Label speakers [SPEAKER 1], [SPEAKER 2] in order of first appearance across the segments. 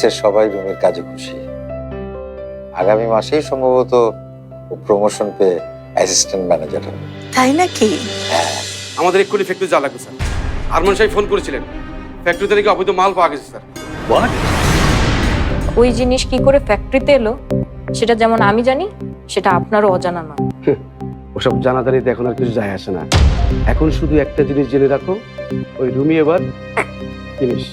[SPEAKER 1] অফিসের সবাই রুমের কাজে খুশি। আগামী মাসেই সম্ভবত ও প্রমোশন পেয়ে অ্যাসিস্ট্যান্ট ম্যানেজার হবে।
[SPEAKER 2] তাই নাকি?
[SPEAKER 3] আমাদের এক্ষুনি ফ্যাক্টরি যা লাগবে স্যার। আরমান সাহেব ফোন করেছিলেন। ফ্যাক্টরিতে নাকি অবৈধ মাল পাওয়া গেছে স্যার।
[SPEAKER 4] ওই জিনিস কি করে ফ্যাক্টরিতে এলো? সেটা যেমন আমি জানি সেটা আপনারও অজানা না।
[SPEAKER 5] ওসব জানাজানিতে এখন আর কিছু যায় আসে না। এখন শুধু একটা জিনিস জেনে রাখো ওই রুমি এবার জিনিস।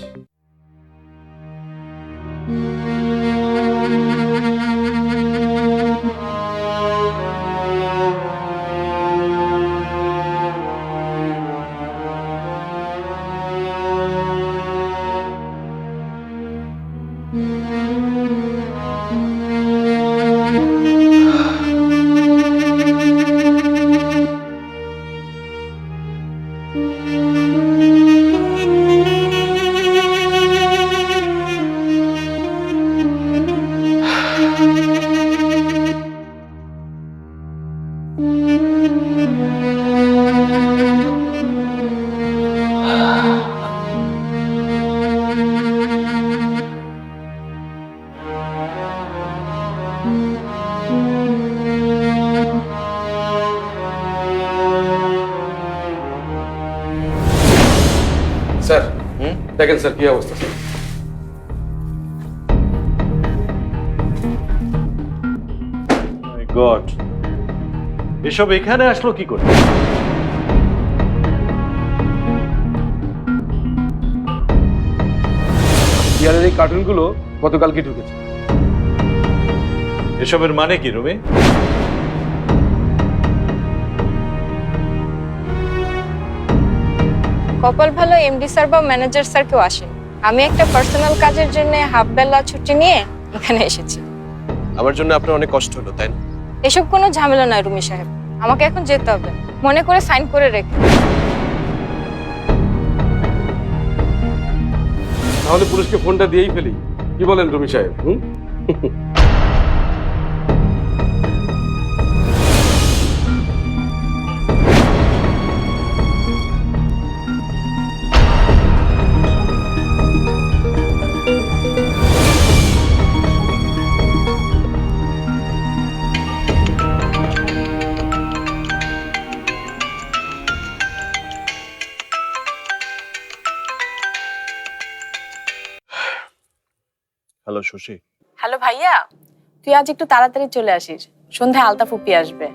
[SPEAKER 3] দেখেন স্যার কি অবস্থা স্যার
[SPEAKER 6] গড এসব এখানে আসলো কি করে?
[SPEAKER 5] বিয়ারের এই কার্টুনগুলো গতকালকে ঢুকেছে।
[SPEAKER 6] এসবের মানে কি রুমি?
[SPEAKER 4] কপাল ভালো এমডি স্যার বা ম্যানেজার স্যার কেউ আসেন। আমি একটা পার্সোনাল কাজের জন্য হাফ বেলা ছুটি নিয়ে এখানে এসেছি।
[SPEAKER 7] আমার জন্য আপনার অনেক কষ্ট হলো তাই না?
[SPEAKER 4] এসব কোনো ঝামেলা নয় রুমি সাহেব। আমাকে এখন যেতে হবে। মনে করে সাইন করে রেখে
[SPEAKER 3] তাহলে পুলিশকে ফোনটা দিয়েই ফেলি। কি বলেন রবি সাহেব হুম?
[SPEAKER 7] শশী।
[SPEAKER 2] হ্যালো ভাইয়া তুই আজ একটু তাড়াতাড়ি চলে আসিস। সন্ধ্যায় আলতা ফুপি আসবে।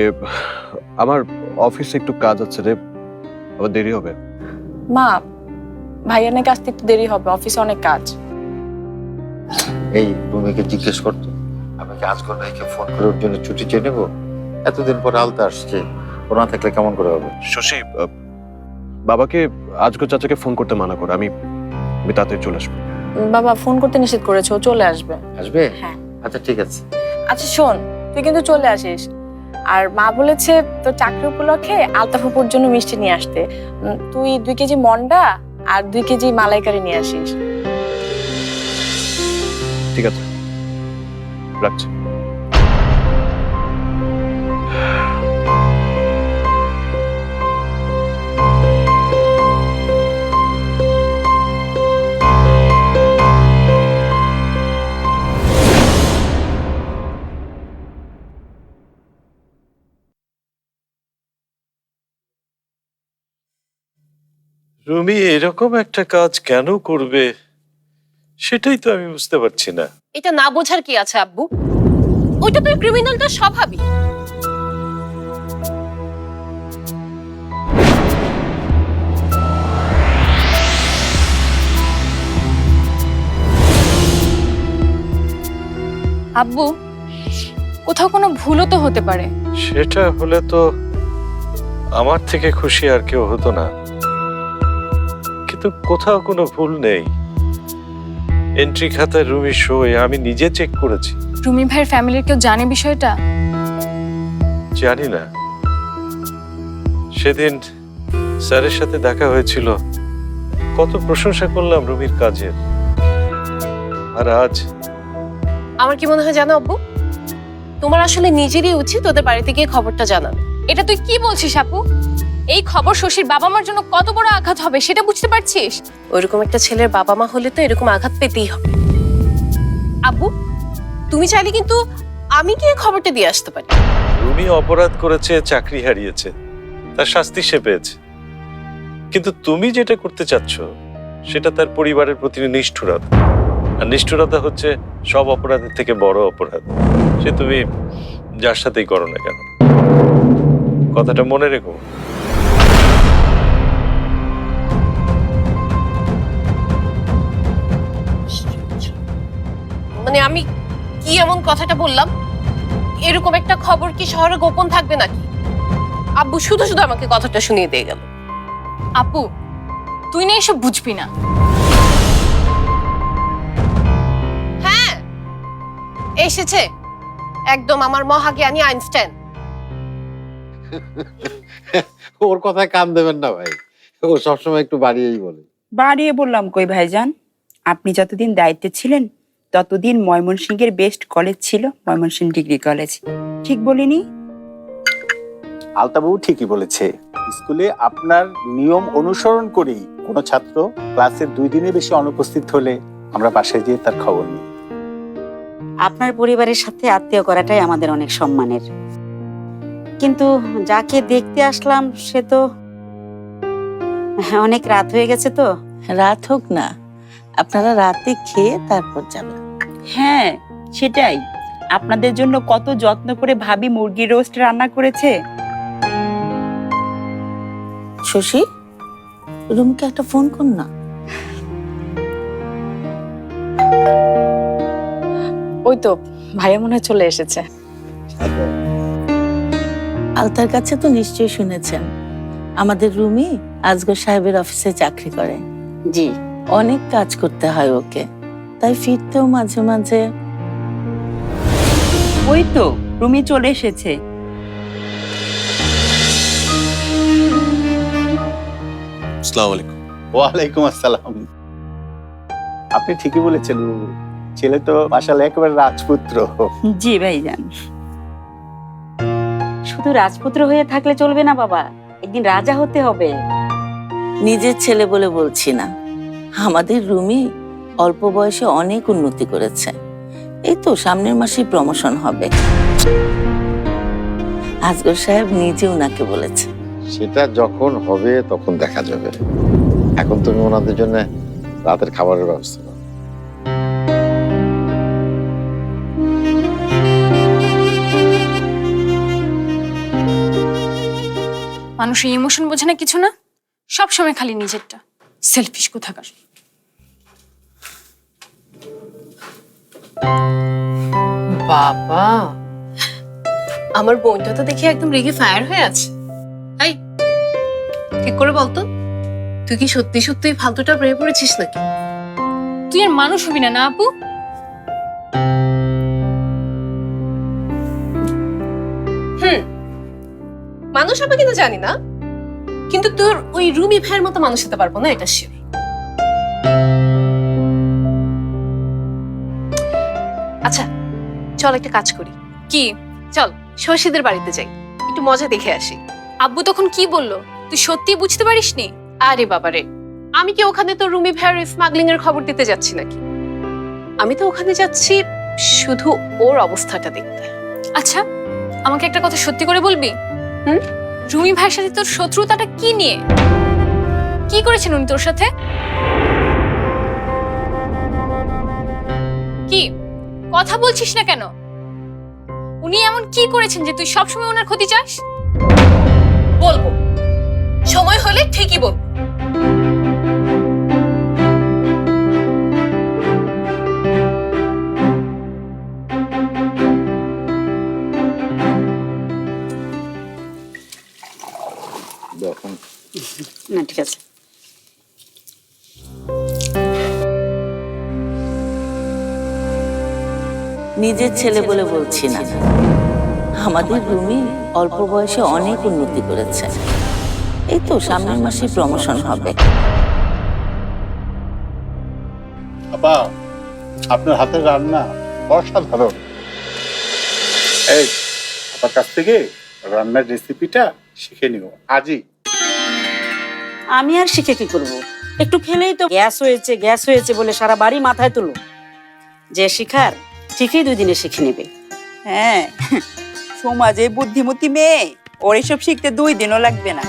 [SPEAKER 7] এ আমার অফিসে একটু কাজ আছে রে আবার দেরি হবে।
[SPEAKER 2] মা ভাইয়ার নাকি আসতে একটু দেরি হবে অফিসে অনেক কাজ।
[SPEAKER 1] এই রুমিকে জিজ্ঞেস করতো আমি কি আজকর ভাইকে ফোন করে ওর জন্য ছুটি চেয়ে নেব? এতদিন পরে আলতা আসছে ও না থাকলে কেমন করে হবে?
[SPEAKER 7] শশী বাবাকে আজকে চাচাকে ফোন করতে মানা কর আমি আমি তাড়াতাড়ি চলে আসব।
[SPEAKER 2] বাবা ফোন করতে নিষেধ করেছে ও চলে আসবে।
[SPEAKER 1] আসবে?
[SPEAKER 2] হ্যাঁ।
[SPEAKER 1] আচ্ছা ঠিক আছে।
[SPEAKER 2] আচ্ছা শোন তুই কিন্তু চলে আসিস। আর মা বলেছে তোর চাকরি উপলক্ষে আলতা ফুপুর জন্য মিষ্টি নিয়ে আসতে। তুই দুই কেজি মন্ডা আর দুই কেজি মালাইকারি নিয়ে আসিস।
[SPEAKER 7] ঠিক আছে। রাখছি।
[SPEAKER 6] রুমি এরকম একটা কাজ কেন করবে? সেটাই তো আমি বুঝতে পারছি না।
[SPEAKER 8] এটা না বোঝার কি আছে আব্বু? ওইটা তো ক্রিমিনালটা স্বভাবই।
[SPEAKER 4] আব্বু কোথাও কোনো ভুলও তো হতে পারে।
[SPEAKER 6] সেটা হলে তো আমার থেকে খুশি আর কেউ হতো না। কিন্তু কোথাও কোনো ভুল নেই। এন্ট্রি খাতায় রুমি সই আমি নিজে চেক করেছি।
[SPEAKER 4] রুমি ভাইয়ের ফ্যামিলির কেউ জানে বিষয়টা?
[SPEAKER 6] জানি না। সেদিন স্যারের সাথে দেখা হয়েছিল। কত প্রশংসা করলাম রুমির কাজের। আর আজ
[SPEAKER 8] আমার কি মনে হয় জানো আব্বু? তোমার আসলে নিজেরই উচিত ওদের বাড়িতে গিয়ে খবরটা জানানো।
[SPEAKER 4] এটা তুই কি বলছিস আপু?
[SPEAKER 8] এই খবর শশীর বাবা মার জন্য কত বড় আঘাত হবে সেটা বুঝতে পারছিস?
[SPEAKER 9] ওইরকম একটা ছেলের বাবা মা হলে তো এরকম আঘাত পেতেই হবে।
[SPEAKER 8] আব্বু তুমি চাইলে কিন্তু আমি গিয়ে খবরটা দিয়ে আসতে পারি।
[SPEAKER 6] রুমি অপরাধ করেছে চাকরি হারিয়েছে। তার শাস্তি সে পেয়েছে। কিন্তু তুমি যেটা করতে চাচ্ছ সেটা তার পরিবারের প্রতি নিষ্ঠুরতা। আর নিষ্ঠুরতা হচ্ছে সব অপরাধের থেকে বড় অপরাধ। সে তুমি যার সাথেই করো না কেন? কথাটা মনে রেখো।
[SPEAKER 9] মানে আমি কি এমন কথাটা বললাম? এরকম একটা খবর কি শহরে গোপন থাকবে নাকি? আব্বু শুধু শুধু আমাকে কথাটা শুনিয়ে দিয়ে গেল।
[SPEAKER 8] আপু তুই না এসব বুঝবি না।
[SPEAKER 9] হ্যাঁ এসেছে। একদম আমার মহাজ্ঞানী আইনস্টাইন।
[SPEAKER 1] ওর কথায় কান দেবেন না ভাই। ও সবসময় একটু বাড়িয়েই বলে।
[SPEAKER 10] বাড়িয়ে বললাম কই ভাইজান? আপনি যতদিন দায়িত্বে ছিলেন ততদিন ময়মনসিংহের বেস্ট কলেজ ছিল ময়মনসিংহ ডিগ্রি কলেজ ঠিক বলিনি?
[SPEAKER 11] আলতাবাবু ঠিকই বলেছে। স্কুলে আপনার নিয়ম অনুসরণ করেই কোনো ছাত্র ক্লাসের দুই দিনে বেশি অনুপস্থিত হলে আমরা বাসায় গিয়ে তার খবর নিই।
[SPEAKER 12] আপনার পরিবারের সাথে আত্মীয় করাটাই আমাদের অনেক সম্মানের। কিন্তু যাকে দেখতে আসলাম সে তো অনেক রাত হয়ে গেছে তো।
[SPEAKER 13] রাত হোক না আপনারা রাতে খেয়ে তারপর যাবেন।
[SPEAKER 10] হ্যাঁ সেটাই। আপনাদের জন্য কত যত্ন করে ভাবি মুরগির রোস্ট রান্না করেছে।
[SPEAKER 13] শশী রুমকে একটা ফোন কর না।
[SPEAKER 2] ওই তো ভাইয়া মনে হয় চলে এসেছে।
[SPEAKER 13] আলতার কাছে তো নিশ্চয়ই শুনেছেন। আমাদের রুমি আজগর সাহেবের অফিসে চাকরি করে।
[SPEAKER 12] জি।
[SPEAKER 13] অনেক কাজ করতে হয় ওকে। তাই ফিরতেও মাঝে মাঝে।
[SPEAKER 10] ওই তো রুমি চলে এসেছে।
[SPEAKER 7] আসসালামু আলাইকুম।
[SPEAKER 11] ওয়ালাইকুম আসসালাম। আপনি ঠিকই বলেছেন ছেলে তো মাসাল একেবারে রাজপুত্র।
[SPEAKER 10] জি ভাইজান
[SPEAKER 12] শুধু রাজপুত্র হয়ে থাকলে চলবে না বাবা একদিন রাজা হতে হবে।
[SPEAKER 13] নিজের ছেলে বলে বলছি না। আমাদের রুমি অল্প বয়সে অনেক উন্নতি করেছে। এই তো সামনের মাসেই প্রমোশন হবে। আজগর সাহেব নিজে উনাকে বলেছে।
[SPEAKER 1] সেটা যখন হবে তখন দেখা যাবে। এখন তুমি ওনাদের জন্য রাতের খাবারের ব্যবস্থা করো।
[SPEAKER 8] মানুষের ইমোশন বোঝে না কিছু না? সব সময় খালি নিজেরটা। সেলফিশ কোথাকার?
[SPEAKER 9] বাবা। আমার বোনটা তো দেখি একদম রেগে ফায়ার হয়ে আছে। এই ঠিক করে বলতো? তুই কি সত্যি সত্যি ফালতুটা প্রেমে পড়েছিস নাকি?
[SPEAKER 8] তুই আর মানুষ হবি না না আপু?
[SPEAKER 9] হুম, মানুষ হবে কিনা জানি না। কিন্তু তোর ওই রুমি ভাইয়ের মতো মানুষ হতে পারব না, এটা শিওর চল একটা কাজ করি।
[SPEAKER 8] কি?
[SPEAKER 9] চল শশীদের বাড়িতে যাই। একটু মজা দেখে আসি।
[SPEAKER 8] আব্বু তখন কি বলল? তুই সত্যি বুঝতে পারিসনি?
[SPEAKER 9] আরে বাবারে আমি কি ওখানে তো রুমি ভাইয়ের স্মাগলিং এর খবর দিতে যাচ্ছি নাকি? আমি তো ওখানে যাচ্ছি শুধু ওর অবস্থাটা দেখতে।
[SPEAKER 8] আচ্ছা আমাকে একটা কথা সত্যি করে বলবি?
[SPEAKER 9] হুম?
[SPEAKER 8] রুমি ভাইয়ের সাথে তোর শত্রুতাটা কি নিয়ে? কি করেছেন উনি তোর সাথে? কি? কথা বলছিস না কেন? উনি এমন কি করেছেন যে তুই সবসময় ওনার ক্ষতি চাস?
[SPEAKER 9] বলব। সময় হলে ঠিকই বলব।
[SPEAKER 13] নিজের ছেলে বলে বলছি না। আমাদের রুমি অল্প বয়সে অনেক উন্নতি করেছে। এই তো সামনের মাসে প্রমোশন হবে।
[SPEAKER 11] আপা আপনার হাতের রান্না অসাধারণ। এই আপনার কাছ থেকে রান্নার রেসিপিটা শিখে নিও আজই
[SPEAKER 12] আমি আর শিখে কি করব? একটু খেলেই তো গ্যাস হয়েছে গ্যাস হয়েছে বলে সারা বাড়ি মাথায় তুলো। যে শিখার ঠিকই দুই দিনে শিখে নেবে।
[SPEAKER 10] হ্যাঁ সমাজে বুদ্ধিমতী মেয়ে ওর এসব শিখতে দুই দিনও লাগবে না।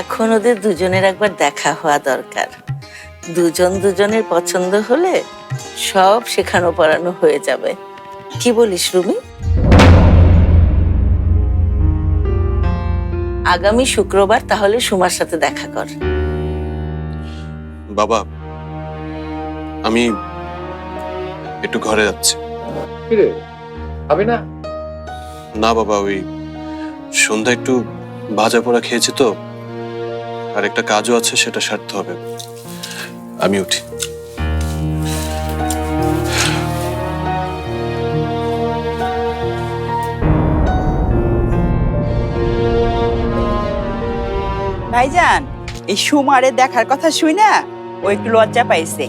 [SPEAKER 13] এখন ওদের দুজনের একবার দেখা হওয়া দরকার। দুজন দুজনের পছন্দ হলে সব শেখানো পড়ানো হয়ে যাবে। কি বলিস রুমি? আগামী শুক্রবার তাহলে সুমার সাথে দেখা কর।
[SPEAKER 7] বাবা আমি একটু ঘরে যাচ্ছি।
[SPEAKER 1] কিরে? হবে না?
[SPEAKER 7] না বাবা ওই সন্ধ্যা একটু ভাজা পোড়া খেয়েছি তো। আর একটা কাজও আছে সেটা সারতে হবে। আমি উঠি।
[SPEAKER 10] ভাইজান এই সুমারে দেখার কথা শুই না? ও একটু লজ্জা পাইছে।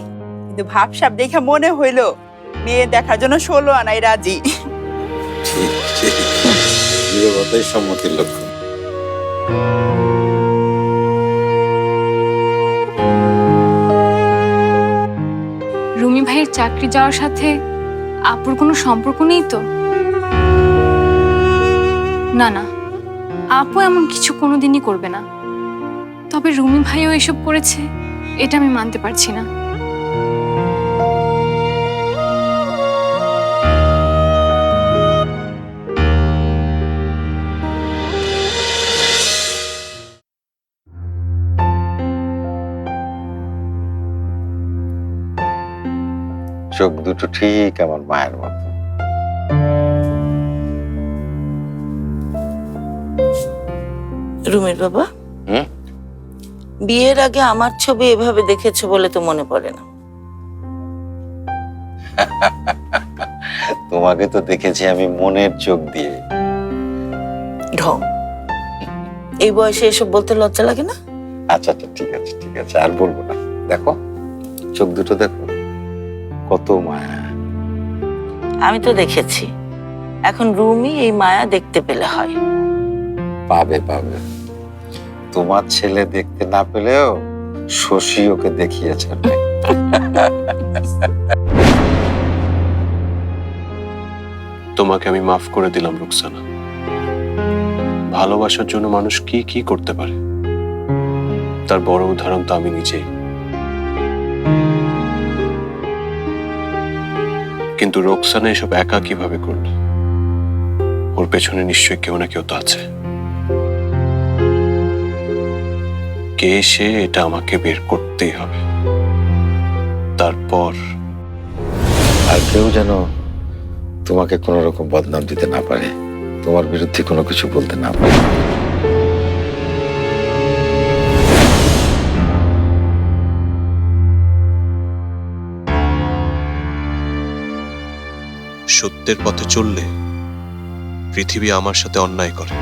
[SPEAKER 10] কিন্তু ভাবসাব দেখে মনে হইল মেয়ে দেখার জন্য ষোলো আনাই রাজি।
[SPEAKER 1] ঠিক ঠিক নীরবতাই সম্মতির লক্ষণ।
[SPEAKER 8] রুমি ভাইয়ের চাকরি যাওয়ার সাথে আপুর কোনো সম্পর্ক নেই তো? না না আপু এমন কিছু কোনোদিনই করবে না। তবে রুমি ভাইও এসব করেছে এটা আমি মানতে পারছি না।
[SPEAKER 1] দুটো ঠিক আমার মায়ের মতো।
[SPEAKER 13] রুমির বাবা?
[SPEAKER 1] হুম?
[SPEAKER 13] বিয়ের আগে আমার ছবি এভাবে দেখেছ বলে তো মনে পড়ে না।
[SPEAKER 1] তোমাকে তো দেখেছি আমি মনের চোখ দিয়ে।
[SPEAKER 13] ঢং। এই বয়সে এসব বলতে লজ্জা লাগে না?
[SPEAKER 1] আচ্ছা আচ্ছা ঠিক আছে ঠিক আছে আর বলব না। দেখো চোখ দুটো দেখো। কত মায়া।
[SPEAKER 13] আমি তো দেখেছি। এখন রুমি এই মায়া দেখতে পেলে হয়।
[SPEAKER 1] পাবে পাবে। তোমার ছেলে দেখতে না পেলেও শশী ওকে দেখিয়েছে
[SPEAKER 7] তোমাকে আমি মাফ করে দিলাম রুকসানা। ভালোবাসার জন্য মানুষ কি কি করতে পারে? তার বড় উদাহরণ তো আমি নিজেই। কিন্তু রোকসানা এসব একা কীভাবে করল? ওর পেছনে নিশ্চয়ই কেউ না কেউ তো আছে। কে সে এটা আমাকে বের করতেই হবে। তারপর
[SPEAKER 1] আর কেউ যেন তোমাকে কোনো রকম বদনাম দিতে না পারে, তোমার বিরুদ্ধে কোনো কিছু বলতে না পারে।
[SPEAKER 7] সত্যের পথে চললে পৃথিবী আমার সাথে অন্যায় করে।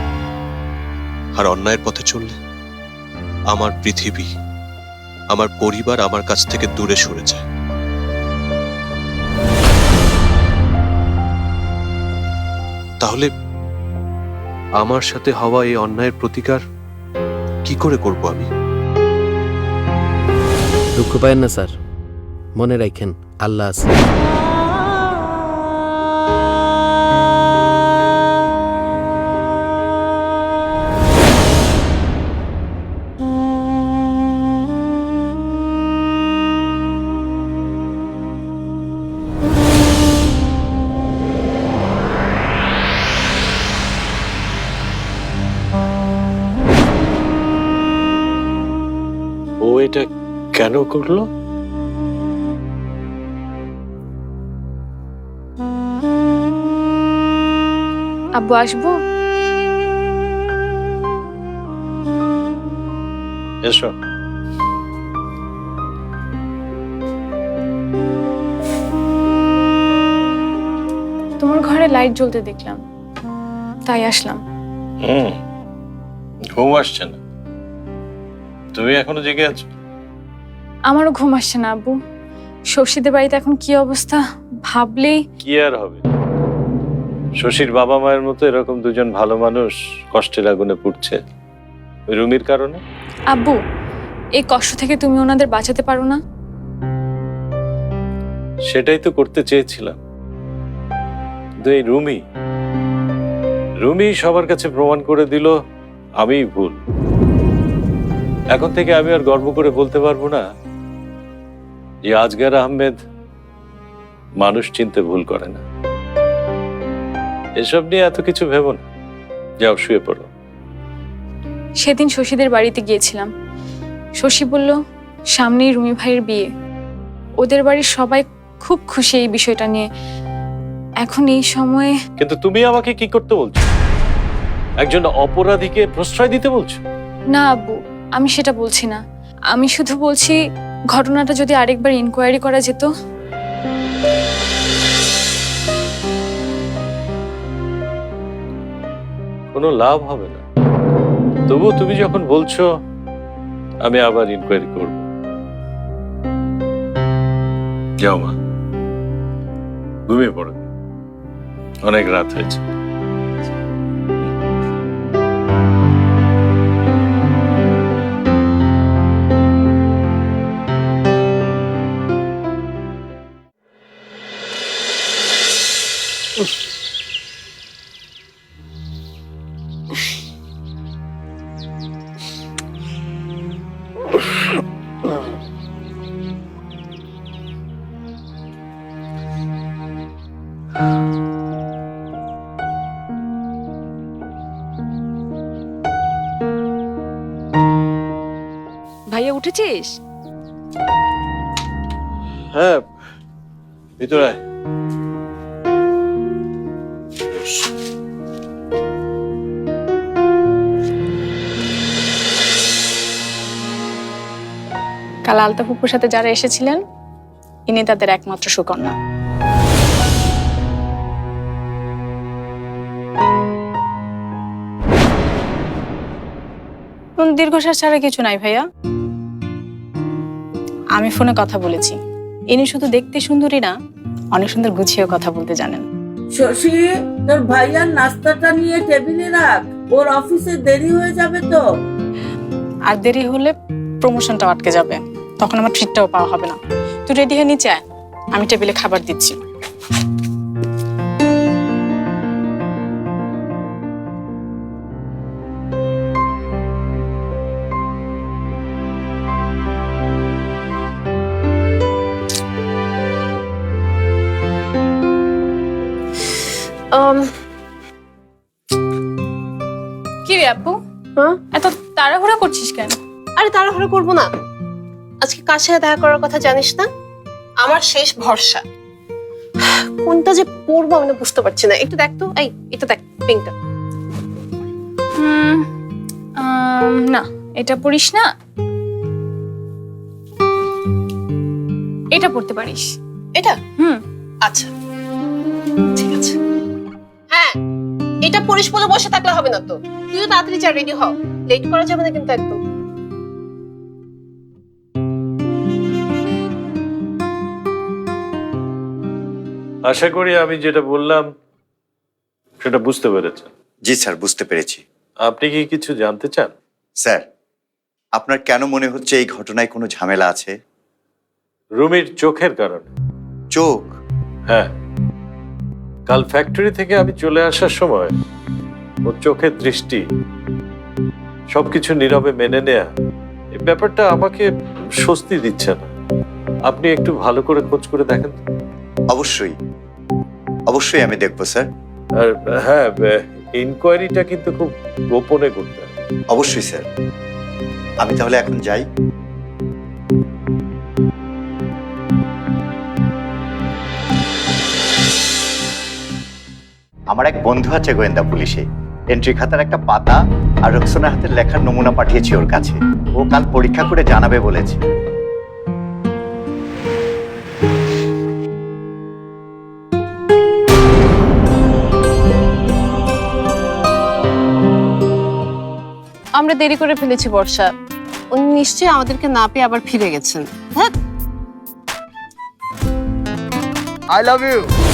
[SPEAKER 7] আর অন্যায়ের পথে চললে আমার পৃথিবী, আমার পরিবার আমার কাছ থেকে দূরে সরে যায়। তাহলে আমার সাথে হওয়া এই অন্যায়ের প্রতিকার কি করে করব আমি?
[SPEAKER 14] দুঃখ পায়েন না, স্যার। মনে রাখেন, আল্লাহ আছে।
[SPEAKER 6] করল।
[SPEAKER 8] আব্বু আসব?
[SPEAKER 6] এসো।
[SPEAKER 8] তোমার ঘরে লাইট জ্বলতে দেখলাম। তাই আসলাম।
[SPEAKER 6] হুম ঘুম আসছে না। তুমি এখনও জেগে আছো?
[SPEAKER 8] আমারও ঘুম আসছে না আব্বু। শশীদের বাড়িতে এখন কি অবস্থা ভাবলেই
[SPEAKER 6] কি আর হবে? শশীর বাবা মায়ের মতো এরকম দুজন ভালো মানুষ কষ্টের আগুনে পুড়ছে। ওই রুমির কারণে?
[SPEAKER 8] আব্বু এই কষ্ট থেকে তুমি ওনাদের বাঁচাতে পারো না?
[SPEAKER 6] সেটাই তো করতে চেয়েছিলাম। কিন্তু এই রুমি রুমি সবার কাছে প্রমাণ করে দিল আমিই ভুল। এখন থেকে আমি আর গর্ব করে বলতে পারব না যে আজগার আহমেদ মানুষ চিনতে ভুল করে না। এসব নিয়ে এত কিছু ভেবো না। যাও শুয়ে পড়ো।
[SPEAKER 8] সেদিন শশীদের বাড়িতে গিয়েছিলাম। শশী বলল সামনেই রুমি ভাইয়ের বিয়ে। ওদের বাড়ির সবাই খুব খুশি এই বিষয়টা নিয়ে। এখন এই সময়ে
[SPEAKER 6] কিন্তু তুমি আমাকে কি করতে বলছো? একজন অপরাধীকে প্রশ্রয় দিতে বলছো?
[SPEAKER 8] না আব্বু আমি সেটা বলছি না। আমি শুধু বলছি ঘটনাটা যদি আরেকবার ইনকোয়ারি করা যেত?
[SPEAKER 6] কোনো লাভ হবে না। তবু তুমি যখন বলছো, আমি আবার ইনকোয়ারি করব। যাও মা। ঘুমিয়ে পড়ো। অনেক রাত হয়েছে।
[SPEAKER 2] ভাইয়া উঠেছিস?
[SPEAKER 6] হ্যাঁ ভিতরে
[SPEAKER 2] কাল আলতা ফুপুর সাথে যারা এসেছিলেন ইনি তাদের একমাত্র সুকন্যা। কোন দীর্ঘশ্বাস ছাড়া কিছু নাই ভাইয়া। আমি ফোনে কথা বলেছি। ইনি শুধু দেখতে সুন্দরী না অনেক সুন্দর গুছিয়ে কথা বলতে জানেন।
[SPEAKER 13] শশী তোর ভাইয়ার নাস্তাটা নিয়ে টেবিলে রাখ। ওর অফিসে দেরি হয়ে যাবে তো।
[SPEAKER 2] আর দেরি হলে প্রমোশনটা আটকে যাবে। তখন আমার ট্রিটটাও পাওয়া হবে না। তুই রেডি হয়ে নিচে আয়। আমি টেবিলে খাবার দিচ্ছি। কি রে আপু?
[SPEAKER 9] হ্যাঁ?
[SPEAKER 2] এত তাড়াহুড়া করছিস কেন?
[SPEAKER 9] আরে তাড়াহুড়া করব না। কার সাথে দেখা করার কথা জানিস না? আমার শেষ ভরসা। কোনটা যে পরবো আমি বুঝতে পারছি না। একটু দেখ তো। এই এটা দেখ পিঙ্কটা
[SPEAKER 8] না এটা পড়িস না। এটা পড়তে পারিস।
[SPEAKER 9] এটা?
[SPEAKER 8] হুম।
[SPEAKER 9] আচ্ছা। ঠিক আছে। হ্যাঁ এটা পরিস বলে বসে থাকলে হবে না তো। তুইও তাড়াতাড়ি যা রেডি হও লেট করা যাবে না কিন্তু একদম।
[SPEAKER 6] আশা করি আমি যেটা বললাম সেটা বুঝতে পেরেছেন।
[SPEAKER 15] জি স্যার বুঝতে পেরেছি।
[SPEAKER 6] আপনি কি কিছু জানতে চান?
[SPEAKER 15] স্যার আপনার কেন মনে হচ্ছে এই ঘটনায় কোনো ঝামেলা আছে?
[SPEAKER 6] রুমির চোখের কারণে।
[SPEAKER 15] চোখ?
[SPEAKER 6] হ্যাঁ। কাল ফ্যাক্টরি থেকে আমি চলে আসার সময় ওর চোখের দৃষ্টি সবকিছু নীরবে মেনে নেয়া এই ব্যাপারটা আমাকে স্বস্তি দিচ্ছে না। আপনি একটু ভালো করে খোঁজ করে দেখেন
[SPEAKER 15] অবশ্যই। অবশ্যই আমি দেখব স্যার।
[SPEAKER 6] আর হ্যাঁ ইনকোয়ারিটা কিন্তু খুব গোপনে করতে হবে
[SPEAKER 15] অবশ্যই স্যার। আমি তাহলে এখন যাই। আমার এক বন্ধু আছে গোয়েন্দা পুলিশে। এন্ট্রি খাতার একটা পাতা আর রক্সনার হাতের লেখার নমুনা পাঠিয়েছি ওর কাছে। ও কাল পরীক্ষা করে জানাবে বলেছে।
[SPEAKER 9] আমরা দেরি করে ফেলেছি, বর্ষা। উনি নিশ্চয়ই আমাদেরকে না পেয়ে আবার ফিরে গেছেন। হ্যাঁ?
[SPEAKER 16] I love you.